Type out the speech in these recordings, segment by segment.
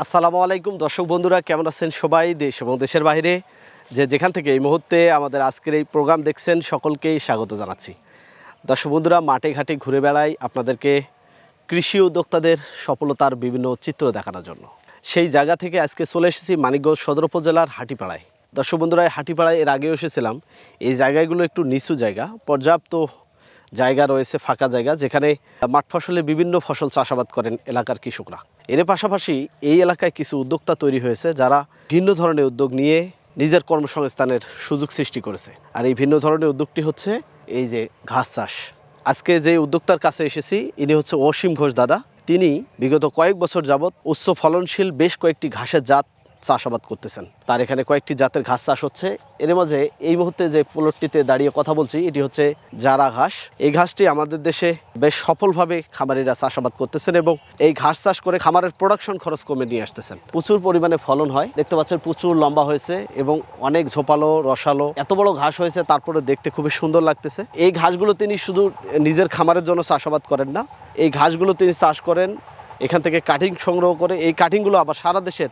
আসসালামু আলাইকুম। দর্শক বন্ধুরা, কেমন আছেন সবাই? দেশ এবং দেশের বাইরে যে যেখান থেকে এই মুহূর্তে আমাদের আজকের এই প্রোগ্রাম দেখছেন সকলকেই স্বাগত জানাচ্ছি। দর্শক বন্ধুরা, মাঠে ঘাটে ঘুরে বেড়াই আপনাদেরকে কৃষি উদ্যোক্তাদের সফলতার বিভিন্ন চিত্র দেখানোর জন্য। সেই জায়গা থেকে আজকে চলে এসেছি মানিকগঞ্জ সদর উপজেলার হাটিপাড়ায়। দর্শক বন্ধুরা, হাটিপাড়ায় এর আগেও এসেছিলাম। এই জায়গাগুলো একটু নিচু জায়গা। পর্যাপ্ত জায়গা রয়েছে, ফাঁকা জায়গা, যেখানে মাঠ ফসলে বিভিন্ন ফসল চাষাবাদ করেন এলাকার কৃষকরা। এর পাশাপাশি এই এলাকায় কিছু উদ্যোক্তা তৈরি হয়েছে যারা ভিন্ন ধরনের উদ্যোগ নিয়ে নিজের কর্মসংস্থানের সুযোগ সৃষ্টি করেছে। আর এই ভিন্ন ধরনের উদ্যোগটি হচ্ছে এই যে ঘাস চাষ। আজকে যে উদ্যোক্তার কাছে এসেছি, ইনি হচ্ছে অসীম ঘোষ দাদা। তিনি বিগত কয়েক বছর যাবৎ উচ্চ ফলনশীল বেশ কয়েকটি ঘাসের জাত চাষাবাদ করতেছেন। তার এখানে কয়েকটি জাতের ঘাস চাষ হচ্ছে। এর মাঝে এই মুহূর্তে যে প্লটটিতে দাঁড়িয়ে কথা বলছি, এটি হচ্ছে জারা ঘাস। এই ঘাসটি আমাদের দেশে বেশ সফলভাবে খামারিরা চাষাবাদ করতেছেন এবং এই ঘাস চাষ করে খামারের প্রোডাকশন খরচ কমে নিয়ে আসতেছেন। প্রচুর পরিমাণে ফলন হয়। দেখতে পাচ্ছেন প্রচুর লম্বা হয়েছে এবং অনেক ঝোপালো, রসালো, এত বড় ঘাস হয়েছে তারপরে দেখতে খুবই সুন্দর লাগতেছে। এই ঘাসগুলো তিনি শুধু নিজের খামারের জন্য চাষাবাদ করেন না, এই ঘাসগুলো তিনি চাষ করেন, এখান থেকে কাটিং সংগ্রহ করে, এই কাটিংগুলো আবার সারা দেশের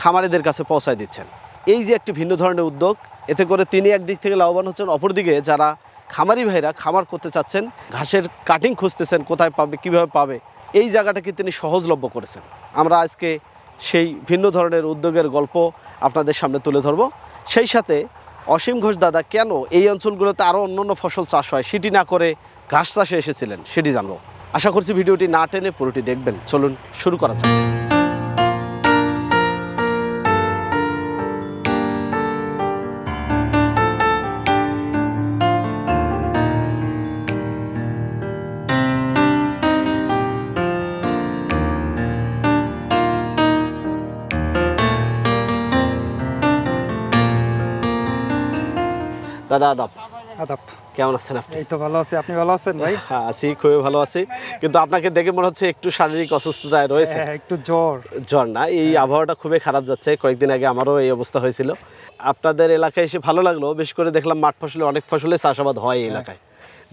খামারিদের কাছে পৌঁছায় দিচ্ছেন। এই যে একটি ভিন্ন ধরনের উদ্যোগ, এতে করে তিনি একদিক থেকে লাভবান হচ্ছেন, অপরদিকে যারা খামারি ভাইরা খামার করতে চাচ্ছেন, ঘাসের কাটিং খুঁজতেছেন, কোথায় পাবে, কীভাবে পাবে, এই জায়গাটাকে তিনি সহজলভ্য করেছেন। আমরা আজকে সেই ভিন্ন ধরনের উদ্যোগের গল্প আপনাদের সামনে তুলে ধরব। সেই সাথে অসীম ঘোষ দাদা, কেন এই অঞ্চলগুলোতে আরও অন্যান্য ফসল চাষ হয়? সেটি না করে ঘাস চাষে এসেছিলেন, সেটি জানব। আশা করছি ভিডিওটি না টেনে পুরোটি দেখবেন। চলুন, শুরু করা যাক। দাদা আদাব। আদাব। কেমন আছেন আপনি? এই তো ভালো আছি। আপনি ভালো আছেন ভাই? হ্যাঁ আছি খুবই ভালো আছি। কিন্তু আপনাকে দেখে মনে হচ্ছে একটু শারীরিক অসুস্থতায় রয়েছে। হ্যাঁ একটু জ্বর। জ্বর না এই আবহাওয়াটা খুবই খারাপ যাচ্ছে। কয়েকদিন আগে আমারও এই অবস্থা হয়েছিল। আপনাদের এলাকায় এসে ভালো লাগল। বেশ করে দেখলাম মাঠ ফসলে অনেক ফসলে চাষাবাদ হয় এই এলাকায়।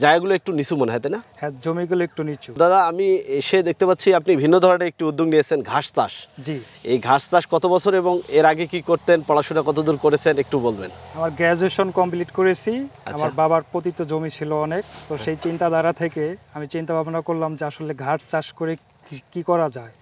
জায়গাগুলো একটু নিচু মনে হয় তাই না? হ্যাঁ জমিগুলো একটু নিচু। দাদা আমি এসে দেখতে পাচ্ছি আপনি ভিন্ন ধরনের একটি উদ্যোগ নিয়েছেন ঘাস চাষ। জি। এই ঘাস চাষ কত বছর এবং এর আগে কি করতেন পড়াশোনা কতদূর করেছেন একটু বলবেন। আমার গ্র্যাজুয়েশন কমপ্লিট করেছি আচ্ছা। আমার বাবার পতিত জমি ছিল অনেক তো সেই চিন্তাধারা থেকে আমি চিন্তা ভাবনা করলাম যে আসলে ঘাস চাষ করে কি করা যায়।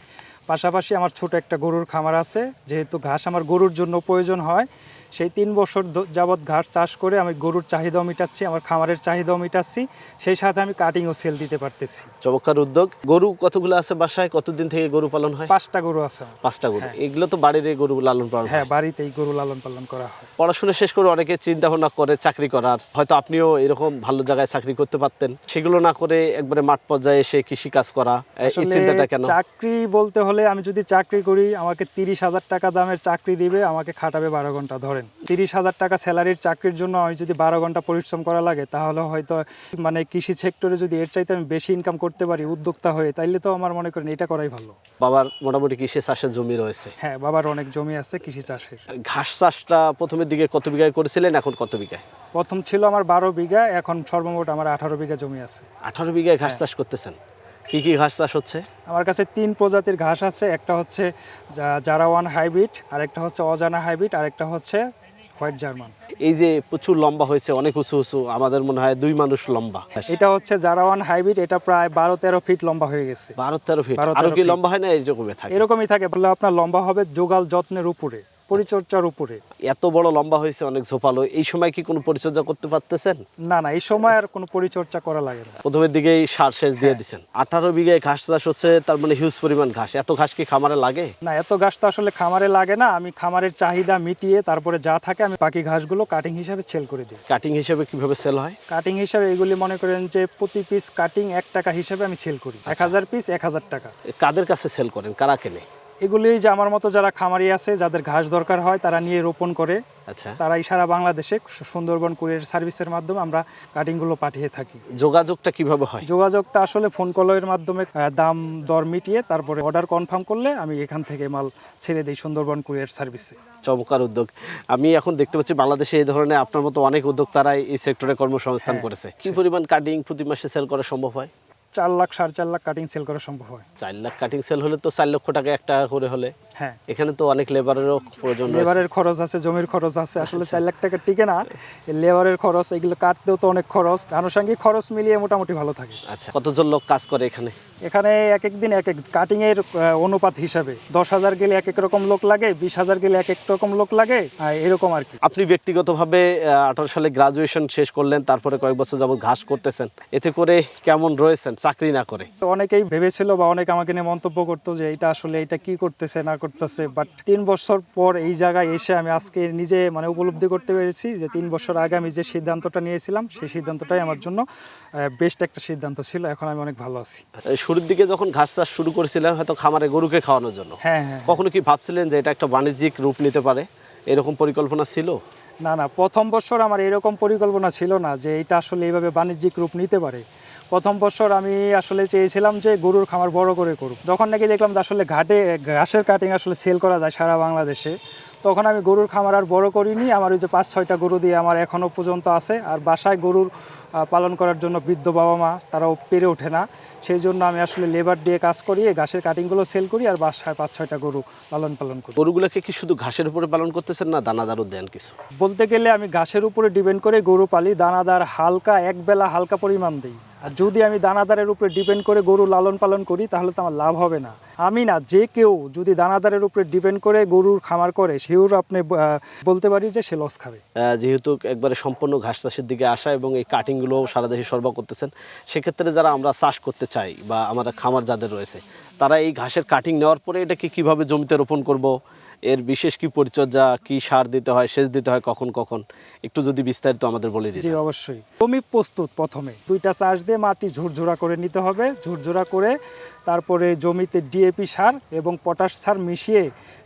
পাশাপাশি আমার ছোট একটা গরুর খামার আছে যেহেতু ঘাস আমার গরুর জন্য প্রয়োজন হয় সেই তিন বছর যাবৎ ঘাস চাষ করে আমি গরুর চাহিদাও মিটাচ্ছি আমার খামারের চাহিদাও মিটাচ্ছি সেই সাথে আমি কাটিং ও সেল দিতে পারতেছি। চমৎকার উদ্যোগ। গরু কতগুলো আছে বাসায়? কতদিন থেকে গরু পালন হয়? পাঁচটা গরু আছে পাঁচটা গরু। এগুলো তো বাড়ির এই গরু লালন পালন হ্যাঁ। বাড়িতেই গরু লালন পালন করা হয়। পড়াশোনা শেষ করে অনেকে চিন্তা ভাবনা করে চাকরি করার। হয়তো আপনিও এরকম ভালো জায়গায় চাকরি করতে পারতেন। সেগুলো না করে একবারে মাঠ পর্যায়ে এসে কৃষি কাজ করা এই চিন্তাটা কেন? চাকরি বলতে হলে আমি যদি চাকরি করি আমাকে তিরিশ হাজার টাকা দামের চাকরি দিবে আমাকে খাটাবে বারো ঘণ্টা ধরেন তিরিশ হাজার টাকা স্যালারির চাকরির জন্য আমি যদি বারো ঘণ্টা পরিশ্রম করা লাগে তাহলে হয়তো মানে কৃষি সেক্টরে যদি এর চাইতে আমি বেশি ইনকাম করতে পারি উদ্যোক্তা হয়ে তাইলে তো আমার মনে করেন এটা করাই ভালো। বাবার মোটামুটি কৃষি চাষের জমি রয়েছে। হ্যাঁ বাবার অনেক জমি আছে কৃষি চাষের। ঘাস চাষটা প্রথমের দিকে কত বিঘায় করেছিলেন এখন কত বিঘায়? প্রথম ছিল আমার বারো বিঘা এখন সর্বমোট আমার আঠারো বিঘা জমি আছে। আঠারো বিঘায় ঘাস। চাষ করতেছেন। কি কি ঘাস চাষ হচ্ছে? আমার কাছে তিন প্রজাতির ঘাস আছে একটা হচ্ছে জা- জারা ওয়ান হাইব্রিড আর একটা হচ্ছে অজানা হাইব্রিড আর একটা হচ্ছে হোয়াইট জার্মান। এই যে প্রচুর লম্বা হয়েছে অনেক উঁচু উঁচু আমাদের মনে হয় দুই মানুষ লম্বা। এটা হচ্ছে জারা ওয়ান হাইব্রিড এটা প্রায় বারো তেরো ফিট লম্বা হয়ে গেছে। বারো তেরো ফিট। 12 আরও কি লম্বা হয় না এইরকমই থাকে? এরকমই থাকে বললে আপনার লম্বা হবে যোগাল যত্নের উপরে। পরিচর্যার উপরে। এত বড় লম্বা হয়েছে অনেক ঝোপালো এই সময় কি কোনো পরিচর্যা করতে পারতেছেন? না না এই সময় আর কোনো পরিচর্যা করা লাগে না। প্রথমের দিকেই সার সেচ দিয়ে হ্যাঁ। দিচ্ছেন আঠারো বিঘায় ঘাস চাষ হচ্ছে তার মানে হিউজ পরিমাণ ঘাস। এত ঘাস কি খামারে লাগে? না এত ঘাস তো আসলে খামারে লাগে না। আমি খামারের চাহিদা মিটিয়ে তারপরে যা থাকে আমি বাকি ঘাসগুলো কাটিং হিসাবে সেল করে দিই। কাটিং হিসাবে কীভাবে সেল হয়? কাটিং হিসাবে এগুলি মনে করেন যে প্রতি পিস কাটিং এক টাকা হিসাবে আমি সেল করি। এক হাজার পিস এক হাজার টাকা। কাদের কাছে সেল করেন? কারা কেনে? এগুলি যে আমার মতো যারা খামারি আছে যাদের ঘাস দরকার হয় তারা নিয়ে রোপণ করে। আচ্ছা। তারাই সারা বাংলাদেশে সুন্দরবন কুরিয়ার সার্ভিসের মাধ্যমে আমরা কাটিংগুলো পাঠিয়ে থাকি। যোগাযোগটা কীভাবে হয়? যোগাযোগটা আসলে ফোন কলের মাধ্যমে দাম দর মিটিয়ে তারপরে অর্ডার কনফার্ম করলে আমি এখান থেকে মাল ছেড়ে দিই সুন্দরবন কুরিয়ার সার্ভিসে। চমৎকার উদ্যোগ। আমি এখন দেখতে পাচ্ছি বাংলাদেশে এই ধরনের আপনার মতো অনেক উদ্যোগ উদ্যোক্তারাই এই সেক্টরে কর্মসংস্থান হ্যাঁ, করেছে। কি পরিমাণ কাটিং প্রতি মাসে সেল করা সম্ভব হয়? চার লাখ সাড়ে চার লাখ কাটিং সেল করা সম্ভব হয়। চার লাখ কাটিং সেল হলে তো চার লক্ষ টাকা এক টাকা করে হলে। হ্যাঁ। এখানে তো অনেক লেবারেরও প্রয়োজন লেবারের খরচ আছে জমির খরচ আছে আসলে চার লাখ টাকা টিকে না। লেবারের খরচ এগুলো কাটতেও তো অনেক খরচ। আনুষঙ্গিক খরচ মিলিয়ে মোটামুটি ভালো থাকে। আচ্ছা কতজন লোক কাজ করে এখানে? এখানে এক এক দিন এক এক কাটিং এর অনুপাত হিসাবে। দশ হাজার গেলে এক এক রকম লোক লাগে বিশ হাজার গেলে এক এক রকম লোক লাগে এরকম আর কি। আপনি ব্যক্তিগতভাবে আঠারো সালে গ্রাজুয়েশন শেষ করলেন তারপরে কয়েক বছর যাবত ঘাস করতেছেন। এতে করে কেমন রয়েছেন? চাকরি না করে। তো অনেকেই ভেবেছিল বা অনেকে আমাকে নিয়ে মন্তব্য করতো যে এটা আসলে এটা কি করতেছে না করতেছে। বাট তিন বছর পর এই জায়গায় এসে আমি আজকে নিজে মানে উপলব্ধি করতে পেরেছি যে তিন বছর আগে আমি যে সিদ্ধান্তটা নিয়েছিলাম সেই সিদ্ধান্তটাই আমার জন্য বেস্ট একটা সিদ্ধান্ত ছিল। এখন আমি অনেক ভালো আছি। শুরুর দিকে যখন ঘাস চাষ শুরু করেছিলাম হয়তো খামারে গরুকে খাওয়ানোর জন্য। হ্যাঁ হ্যাঁ কখনো কি ভাবছিলেন যে এটা একটা বাণিজ্যিক রূপ নিতে পারে? এরকম পরিকল্পনা ছিল? না না প্রথম বছর আমার এরকম পরিকল্পনা ছিল না যে এটা আসলে এইভাবে বাণিজ্যিক রূপ নিতে পারে। প্রথম বছর আমি আসলে চেয়েছিলাম যে গরুর খামার বড় করে করুক। যখন নাকি দেখলাম যে আসলে ঘাটে ঘাসের কাটিং আসলে সেল করা যায় সারা বাংলাদেশে তখন আমি গরুর খামার আর বড় করিনি। আমার ওই যে পাঁচ ছয়টা গরু দিয়ে আমার এখনও পর্যন্ত আছে। আর বাসায় গরুর পালন করার জন্য বৃদ্ধ বাবা মা তারাও পেরে ওঠে না। সেই জন্য আমি আসলে লেবার দিয়ে কাজ করি ঘাসের কাটিংগুলো সেল করি আর বাসায় পাঁচ ছয়টা গরু লালন পালন করি। গরুগুলোকে কি শুধু ঘাসের উপরে পালন করতেছেন না দানাদারও দেন কিছু? বলতে গেলে আমি ঘাসের উপরে ডিপেন্ড করে গরু পালি দানাদার হালকা এক বেলা হালকা পরিমাণ দিই। আর যদি আমি দানাদারের উপরে ডিপেন্ড করে গরু লালন পালন করি, তাহলে তো আমার লাভ হবে না। আমি না, যে কেউ যদি দানাদারের উপরে ডিপেন্ড করে গরুর খামার করে, সেও আপনি বলতে পারি যে সে লস খাবে। যেহেতু একবারে সম্পূর্ণ ঘাস চাষের দিকে আসা এবং এই কাটিংগুলো সারা দেশে সরবরাহ করতেছেন, সেক্ষেত্রে যারা আমরা চাষ করতে চাই বা আমাদের খামার যাদের রয়েছে, তারা এই ঘাসের কাটিং নেওয়ার পরে এটাকে কীভাবে জমিতে রোপণ করব এর বিশেষ কি পরিচর্যা, কি সার দিতে হয়, সেচ দিতে হয়, কখন কখন? একটু যদি বিস্তারিত আমাদের বলে জি, অবশ্যই। জমি প্রস্তুত প্রথমে। দুইটা চাষ দিয়ে মাটি ঝুরঝুরা করে নিতে হবে। ঝুরঝুরা করে তারপরে জমিতে ডিএপি সার এবং পটাশ সার মিশিয়ে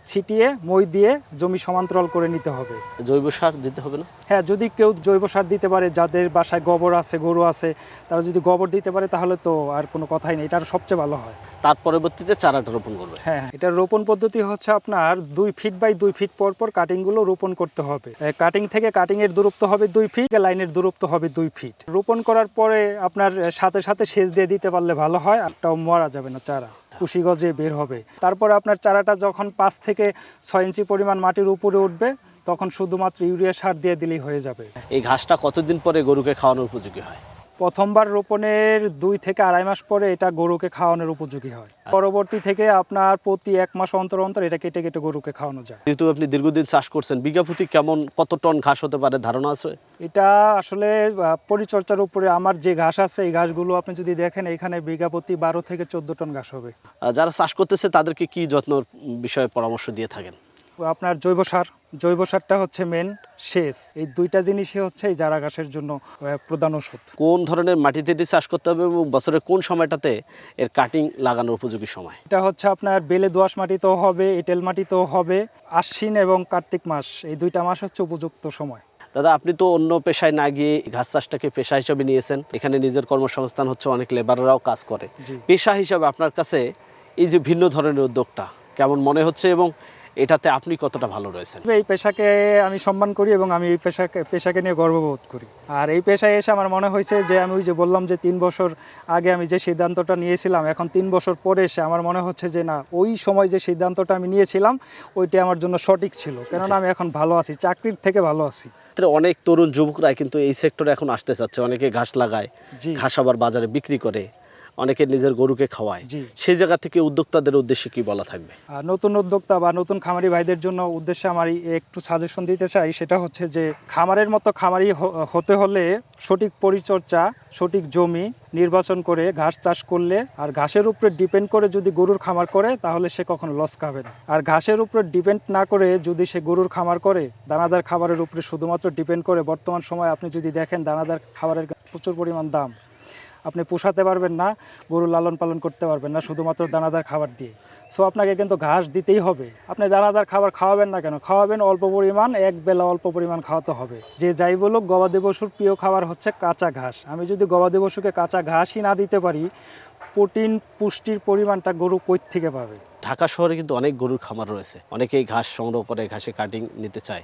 ছিটিয়ে মই দিয়ে জমি সমান্তরাল করে নিতে হবে। জৈব সার দিতে হবে না? হ্যাঁ যদি কেউ জৈব সার দিতে পারে যাদের বাসায় গোবর আছে গরু আছে তারা যদি গোবর দিতে পারে তাহলে তো আর কোনো কথাই নেই এটা সবচেয়ে ভালো হয়। তার পরবর্তীতে চারাটা রোপণ করবে? হ্যাঁ এটা রোপণ পদ্ধতি হচ্ছে আপনার দুই ফিট বাই দুই ফিট পর পর কাটিংগুলো রোপণ করতে হবে। কাটিং থেকে কাটিংয়ের দূরত্ব হবে দুই ফিট লাইনের দূরত্ব হবে দুই ফিট। রোপণ করার পরে আপনার সাথে সাথে সেচ দিয়ে দিতে পারলে ভালো হয় একটাও মরা যাবে না চারা, কুশি গজে বের হবে। তারপরে আপনার চারাটা যখন পাঁচ থেকে ছয় ইঞ্চি পরিমাণ মাটির উপরে উঠবে, তখন শুধুমাত্র ইউরিয়া সার দিয়ে দিলেই হয়ে যাবে। এই ঘাসটা কতদিন পরে গরুকে খাওয়ানোর উপযোগী হয়? প্রথমবার রোপণের দুই থেকে আড়াই মাস পরে এটা গরুকে খাওয়ানোর উপযোগী হয়। পরবর্তী থেকে আপনার প্রতি এক মাস অন্তর অন্তর এটা কেটে কেটে গরুকে খাওয়ানো যায়। যেহেতু আপনি দীর্ঘদিন চাষ করছেন বিঘা প্রতি কেমন কত টন ঘাস হতে পারে ধারণা আছে? এটা আসলে পরিচর্যার উপরে আমার যে ঘাস আছে এই ঘাসগুলো আপনি যদি দেখেন এখানে বিঘা প্রতি বারো থেকে চোদ্দ টন ঘাস হবে। যারা চাষ করতেছে তাদেরকে কি যত্ন বিষয়ে পরামর্শ দিয়ে থাকেন? আপনার জৈব সার জৈব সারটা হচ্ছে মেন শেষ এই দুইটা জিনিসই হচ্ছে এই জারা ঘাসের জন্য প্রধান ওষুধ। কোন ধরনের মাটিতে এটি চাষ করতে হবে এবং বছরের কোন সময়টাতে এর কাটিং লাগানোর উপযোগী সময়? এটা হচ্ছে আপনার বেলে দোআঁশ মাটিতেও হবে এঁটেল মাটিতেও হবে আশ্বিন এবং কার্তিক মাস এই দুইটা মাস হচ্ছে উপযুক্ত সময়। দাদা আপনি তো অন্য পেশায় না গিয়ে ঘাস চাষটাকে পেশা হিসেবে নিয়েছেন। এখানে নিজের কর্মসংস্থান হচ্ছে অনেক লেবাররাও কাজ করে। পেশা হিসাবে আপনার কাছে এই যে ভিন্ন ধরনের উদ্যোগটা কেমন মনে হচ্ছে এবং এটাতে আপনি কতটা ভালো রয়েছেন? এই পেশাকে আমি সম্মান করি এবং আমি এই পেশাকে পেশাকে নিয়ে গর্ববোধ করি। আর এই পেশায় এসে আমার মনে হয়েছে যে আমি ওই যে বললাম যে তিন বছর আগে আমি যে সিদ্ধান্তটা নিয়েছিলাম এখন তিন বছর পরে এসে আমার মনে হচ্ছে যে না ওই সময় যে সিদ্ধান্তটা আমি নিয়েছিলাম ওইটা আমার জন্য সঠিক ছিল। কেননা আমি এখন ভালো আছি চাকরির থেকে ভালো আছি। অনেক তরুণ যুবকরা কিন্তু এই সেক্টরে এখন আসতে চাচ্ছে। অনেকে ঘাস লাগায় ঘাস আবার বাজারে বিক্রি করে। অনেকে নিজের গরুকে খাওয়ায়। সেই জায়গা থেকে উদ্যোক্তাদের উদ্দেশ্যে কি বলা থাকবে? নতুন উদ্যোক্তা বা নতুন খামারি ভাইদের জন্য উদ্দেশ্যে আমার একটু সাজেশন দিতে চাই সেটা হচ্ছে যে খামারের মতো খামারি হতে হলে সঠিক পরিচর্যা সঠিক জমি নির্বাচন করে ঘাস চাষ করলে আর ঘাসের উপরে ডিপেন্ড করে যদি গরুর খামার করে তাহলে সে কখনো লস খাবে না। আর ঘাসের উপরে ডিপেন্ড না করে যদি সে গরুর খামার করে দানাদার খাবারের উপরে শুধুমাত্র ডিপেন্ড করে বর্তমান সময় আপনি যদি দেখেন দানাদার খাবারের প্রচুর পরিমাণ দাম। আপনি পোষাতে পারবেন না, গরু লালন পালন করতে পারবেন না, শুধুমাত্র দানাদার খাবার দিয়ে। সো আপনাকে কিন্তু ঘাস দিতেই হবে। আপনি দানাদার খাবার খাওয়াবেন না কেন? খাওয়াবেন অল্প পরিমাণ, এক বেলা অল্প পরিমাণ খাওয়াতে হবে। যে যাই বলুক, গবাদি পশুর প্রিয় খাবার হচ্ছে কাঁচা ঘাস। আমি যদি গবাদি পশুকে কাঁচা ঘাসই না দিতে পারি, প্রোটিন পুষ্টির পরিমাণটা গরু কই থেকে পাবে? ঢাকা শহরে কিন্তু অনেক গরুর খামার রয়েছে। অনেকেই ঘাস সংগ্রহ করে, ঘাসে কাটিং নিতে চায়।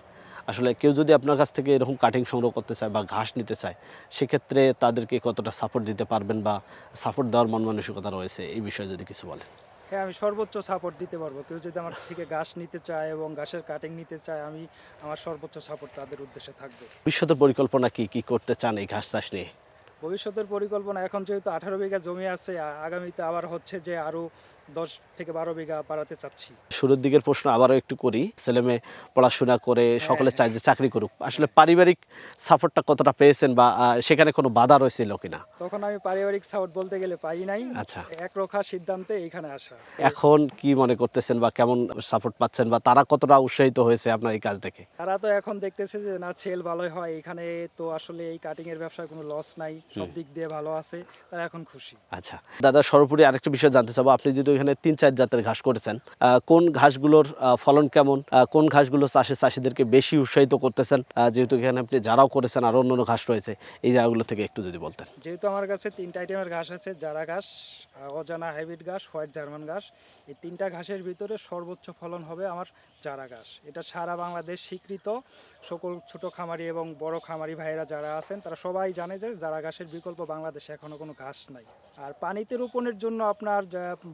আসলে কেউ যদি আপনার কাছ থেকে এরকম কাটিং সংগ্রহ করতে চায় বা ঘাস নিতে চায় সেক্ষেত্রে তাদেরকে কতটা সাপোর্ট দিতে পারবেন বা সাপোর্ট দেওয়ার মন মানসিকতা রয়েছে? এই বিষয়ে যদি কিছু বলেন। হ্যাঁ আমি সর্বোচ্চ সাপোর্ট দিতে পারব। কেউ যদি আমার থেকে ঘাস নিতে চায় এবং ঘাসের কাটিং নিতে চায় আমি আমার সর্বোচ্চ সাপোর্ট তাদের উদ্দেশ্যে থাকবে। ভবিষ্যতের পরিকল্পনা কি? কি করতে চান এই ঘাস চাষ নিয়ে? ভবিষ্যতের পরিকল্পনা এখন যেহেতু আঠারো বিঘা জমি আছে আগামীতে আবার হচ্ছে যে আরও দশ থেকে বারো বিঘা বাড়াতে চাচ্ছি। শুরুর দিকের প্রশ্ন আবারও একটু করি ছেলে মেয়ে পড়াশোনা করে সকলে হ্যাঁ। চায় যে চাকরি করুক আসলে পারিবারিক সাপোর্টটা কতটা পেয়েছেন বা সেখানে কোনো বাধা রয়েছিল কিনা? তখন আমি পারিবারিক সাপোর্ট বলতে গেলে পাই নাই। আচ্ছা। একরোখা সিদ্ধান্তে এখানে আসা। এখন কি মনে করতেছেন বা কেমন সাপোর্ট পাচ্ছেন বা তারা কতটা উৎসাহিত হয়েছে আপনার এই কাজ দেখে? তারা তো এখন দেখতেছে যে না সেল ভালোই হয় এখানে তো আসলে এই কাটিং এর ব্যবসায় কোনো লস নাই। সব দিক দিয়ে ভালো আছে তারা এখন খুশি। আচ্ছা। দাদা সর্বোপরি আরেকটা বিষয় জানতে চাবো। আপনি এখানে তিন চার জাতের ঘাস করেছেন আহ, কোন ঘাসগুলোর ফলন কেমন কোন ঘাসগুলো চাষে চাষিদেরকে বেশি উৎসাহিত করতেছেন? যেহেতু এখানে আপনি যারাও করেছেন আর অন্য ঘাস রয়েছে এই জায়গাগুলো থেকে একটু যদি বলতেন। যেহেতু আমার কাছে তিনটা আইটেমের ঘাস আছে যারা ঘাস অজানা হাইব্রিড ঘাস, হোয়াইট জার্মান ঘাস। এই তিনটা ঘাসের ভিতরে সর্বোচ্চ ফলন হবে আমার চারা ঘাস। এটা সারা বাংলাদেশ স্বীকৃত। সকল ছোট খামারি এবং বড় খামারি ভাইয়েরা যারা আছেন, তারা সবাই জানে যে জারা ঘাসের বিকল্প বাংলাদেশে এখনও কোনো ঘাস নাই। আর পানিতে রোপণের জন্য আপনার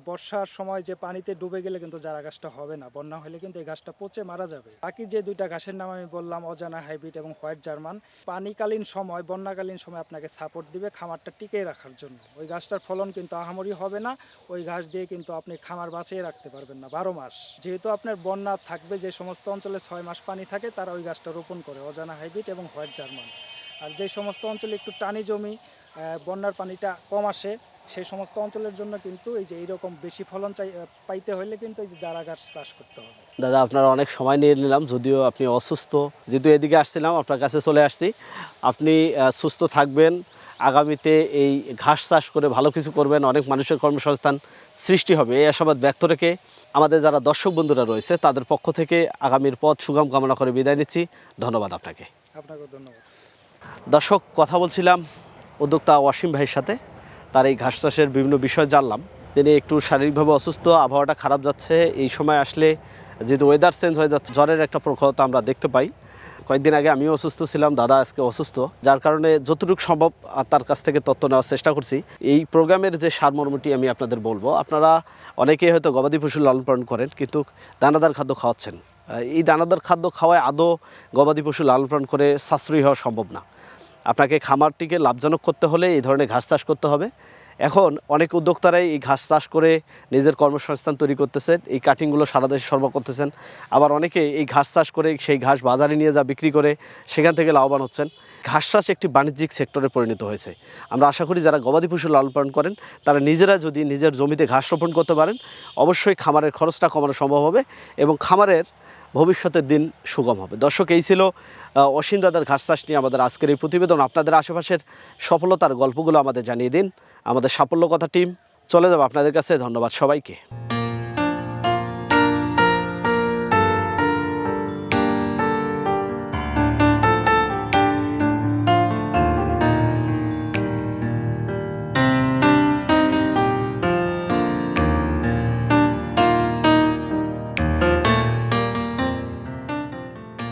বর্ষার সময় যে পানিতে ডুবে গেলে কিন্তু জারা ঘাসটা হবে না, বন্যা হলে কিন্তু এই ঘাসটা পচে মারা যাবে। বাকি যে দুইটা ঘাসের নাম আমি বললাম, অজানা হাইব্রিড এবং হোয়াইট জার্মান, পানিকালীন সময়, বন্যাকালীন সময় আপনাকে সাপোর্ট দিবে খামারটা টিকে রাখার জন্য। ওই গাছটার ফলন কিন্তু আহামরি হবে না, ওই ঘাস দিয়ে কিন্তু আপনি খামার বাঁচিয়ে রাখতে পারবেন না, বারো মাস। যেহেতু আপনার বন্যা থাকবে, যে সমস্ত অঞ্চলে ছয় মাস পানি থাকে, তারা ওই গাছটা রোপণ করে, অজানা হাইব্রিড এবং হোয়াইট জার্মান। আর যে সমস্ত অঞ্চলে একটু টানি জমি বন্যার পানিটা কম আসে, সেই সমস্ত অঞ্চলের জন্য কিন্তু এই যে এইরকম বেশি ফলন চাই পাইতে হলে কিন্তু এই যে জারা গাছ চাষ করতে হবে। দাদা, আপনার অনেক সময় নিয়ে নিলাম, যদিও আপনি অসুস্থ, যেহেতু এদিকে আসছিলাম, আপনার কাছে চলে আসছি। আপনি সুস্থ থাকবেন আগামীতে এই ঘাস চাষ করে ভালো কিছু করবেন অনেক মানুষের কর্মসংস্থান সৃষ্টি হবে। এই আশাবাদ ব্যক্ত রেখে আমাদের যারা দর্শক বন্ধুরা রয়েছে তাদের পক্ষ থেকে আগামীর পথ সুগম কামনা করে বিদায় নিচ্ছি। ধন্যবাদ আপনাকে। ধন্যবাদ। দর্শক কথা বলছিলাম উদ্যোক্তা ওয়াসিম ভাইয়ের সাথে। তার এই ঘাস চাষের বিভিন্ন বিষয় জানলাম। তিনি একটু শারীরিকভাবে অসুস্থ আবহাওয়াটা খারাপ যাচ্ছে। এই সময় আসলে যেহেতু ওয়েদার চেঞ্জ হয়ে যাচ্ছে জ্বরের একটা প্রখরতা আমরা দেখতে পাই। কয়েকদিন আগে আমিও অসুস্থ ছিলাম, দাদা আজকে অসুস্থ। যার কারণে যতটুকু সম্ভব তার কাছ থেকে তথ্য নেওয়ার চেষ্টা করছি। এই প্রোগ্রামের যে সারমর্মটি আমি আপনাদের বলব, আপনারা অনেকেই হয়তো গবাদি পশু লালন পালন করেন, কিন্তু দানাদার খাদ্য খাওয়াচ্ছেন। এই দানাদার খাদ্য খাওয়ায় আদৌ গবাদি পশু লালন পালন করে সাশ্রয়ী হওয়া সম্ভব না। আপনাকে খামারটিকে লাভজনক করতে হলে এই ধরনের ঘাস চাষ করতে হবে। এখন অনেক উদ্যোক্তারাই এই ঘাস চাষ করে নিজের কর্মসংস্থান তৈরি করতেছেন, এই কাটিংগুলো সারা দেশে সরবরাহ করতেছেন। আবার অনেকে এই ঘাস চাষ করে সেই ঘাস বাজারে নিয়ে যা বিক্রি করে সেখান থেকে লাভবান হচ্ছেন। ঘাস চাষ একটি বাণিজ্যিক সেক্টরে পরিণত হয়েছে। আমরা আশা করি যারা গবাদি পশু লালন পালন করেন, তারা নিজেরা যদি নিজের জমিতে ঘাস রোপণ করতে পারেন, অবশ্যই খামারের খরচটা কমানো সম্ভব হবে এবং খামারের ভবিষ্যতের দিন সুগম হবে। দর্শক, এই ছিল অসীম দাদার ঘাস চাষ নিয়ে আমাদের আজকের এই প্রতিবেদন। আপনাদের আশেপাশের সফলতার গল্পগুলো আমাদের জানিয়ে দিন। আমাদের সাফল্য কথা টিম, চলে যাব আপনাদের কাছে। ধন্যবাদ সবাইকে।